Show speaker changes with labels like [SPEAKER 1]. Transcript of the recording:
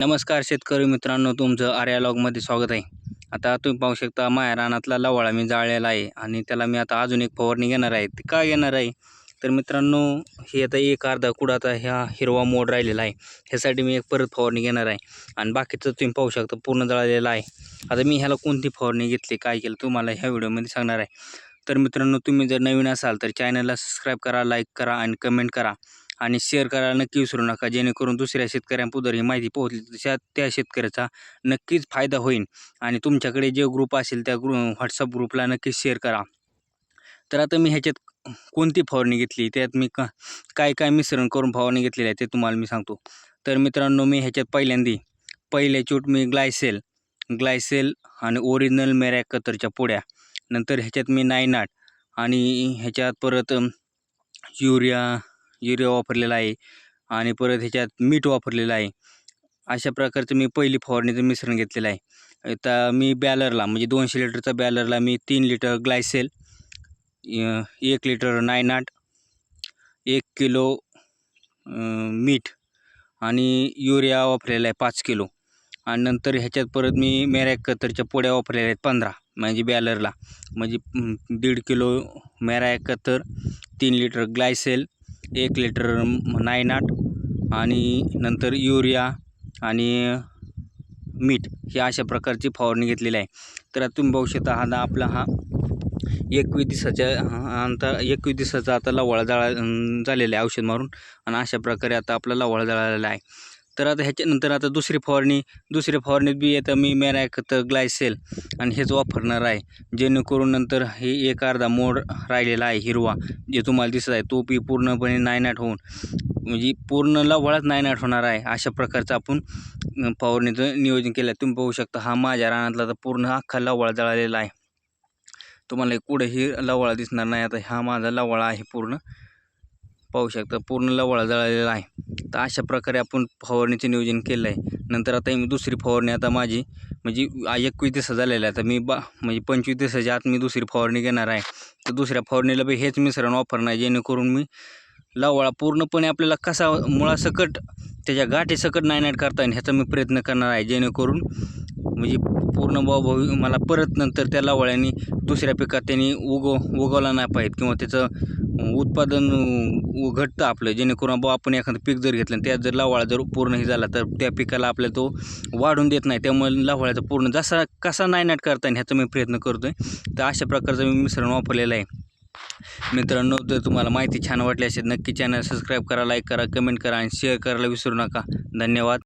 [SPEAKER 1] नमस्कार शेतकरी मित्रांनो तुमचं आर्यालॉगमध्ये स्वागत आहे. आता तुम्ही पाहू शकता माया रानातला लवाळा मी जाळलेला आहे आणि त्याला मी आता अजून एक फवारणी घेणार आहे. ती काय घेणार आहे? तर मित्रांनो हे आता एक अर्धा कुडाचा ह्या हिरवा मोड राहिलेला आहे. ह्यासाठी मी एक परत फवारणी घेणार आहे. आणि बाकीचं तुम्ही पाहू शकता पूर्ण जळालेलं आहे. आता मी ह्याला कोणती फवारणी घेतली काय केलं तुम्हाला ह्या व्हिडिओमध्ये सांगणार आहे. तर मित्रांनो तुम्ही जर नवीन असाल तर चॅनलला सबस्क्राईब करा लाईक करा आणि कमेंट करा. आणि शेअर करायला नक्की विसरू नका. जेणेकरून दुसऱ्या शेतकऱ्यांपुदर ही माहिती पोहोचली तशा त्या शेतकऱ्याचा नक्कीच फायदा होईल. आणि तुमच्याकडे जे ग्रुप असेल त्या ग्रु व्हॉट्सअप ग्रुपला नक्कीच शेअर करा. तर आता मी ह्याच्यात कोणती फवारणी घेतली? त्यात मी का काय काय मिश्रण करून फवारणी घेतलेली आहे ते तुम्हाला मी सांगतो. तर मित्रांनो मी ह्याच्यात पहिल्यांदी पहिले चूट मी ग्लायसेल ग्लायसेल आणि ओरिजिनल मेऱ्या कतरच्या पोड्या. नंतर ह्याच्यात मी नायनाट आणि ह्याच्यात परत युरिया युरिया वापरलेला आहे आणि परत ह्याच्यात मीठ वापरलेलं आहे. अशा प्रकारचं मी पहिली फवारणीचं मिश्रण घेतलेलं आहे. आता मी बॅलरला म्हणजे दोनशे लिटरचा बॅलरला मी तीन लिटर ग्लायसेल एक लिटर नायनाट एक किलो मीठ आणि युरिया वापरलेला आहे पाच किलो. आणि नंतर ह्याच्यात परत मी मॅरॅक कतरच्या पोड्या वापरलेल्या आहेत पंधरा म्हणजे बॅलरला. म्हणजे दीड किलो मॅरॅक तीन लिटर ग्लायसेल एक लिटर नायनाट आणि नंतर युरिया आणि मीठ हे अशा प्रकारची फवारणी घेतलेली आहे. तर तुम्ही बघू शकता हा ना आपला हा एकवीस दिवसाच्या हा अंतर एकवीस दिवसाचा आता लवळा जाळा झालेला आहे औषध मारून. आणि अशा प्रकारे आता आपला लवळा जळालेला आहे. तर आता ह्याच्यानंतर आता दुसरी फवारणी दुसऱ्या फवारणीत बी आता मी मेरॅकत ग्लायसेल आणि हेच वापरणार आहे. जेणेकरून नंतर हे एक अर्धा मोड राहिलेला आहे हिरवा जे तुम्हाला दिसत आहे तो बी पूर्णपणे नायनाट होऊन म्हणजे पूर्ण लवळाच नायनाट होणार आहे. अशा प्रकारचं आपण फवारणीचं नियोजन केलं. तुम्ही पाहू शकता हा माझ्या रानातला तर पूर्ण अख्खा लवळा जळालेला आहे. तुम्हाला कुठेही लवळा दिसणार नाही. आता हा माझा लवळा आहे पूर्ण. पाहू शकता पूर्ण लवळा जळालेला आहे. तर अशा प्रकारे आपण फवारणीचं नियोजन केलं आहे. नंतर आता मी दुसरी फवारणी आता माझी म्हणजे एकवीस दिवसा झालेला आहे तर मी बा म्हणजे पंचवीस दिवसाच्या आत मी दुसरी फवारणी घेणार आहे. तर दुसऱ्या फवारणीला बी हेच मिश्रण वापरणार आहे जेणेकरून मी लवळा पूर्णपणे आपल्याला कसा मुळासकट त्याच्या गाठीसकट नायनाट करता येईल ह्याचा मी प्रयत्न करणार आहे. जेणेकरून म्हणजे पूर्ण भाऊ मला परत नंतर त्या लवळ्याने दुसऱ्या पिकात त्यांनी उगव उगवला नाही पाहिजे किंवा त्याचं उत्पादन घटतं आपलं. जेणेकरून बा आपण एखादं पीक जर घेतलं आणि त्यात जर लावाळा जर पूर्ण हे झाला तर त्या पिकाला आपल्याला तो वाढून देत नाही. त्यामुळे लावाळ्याचा पूर्ण जसा कसा नायनाट करता येईल ह्याचा मी प्रयत्न करतो आहे तर अशा प्रकारचं मी मिश्रण वापरलेलं आहे. मित्रांनो जर तुम्हाला माहिती छान वाटली असेल नक्की चॅनल सबस्क्राईब करा लाईक करा कमेंट करा आणि शेअर करायला विसरू नका. धन्यवाद.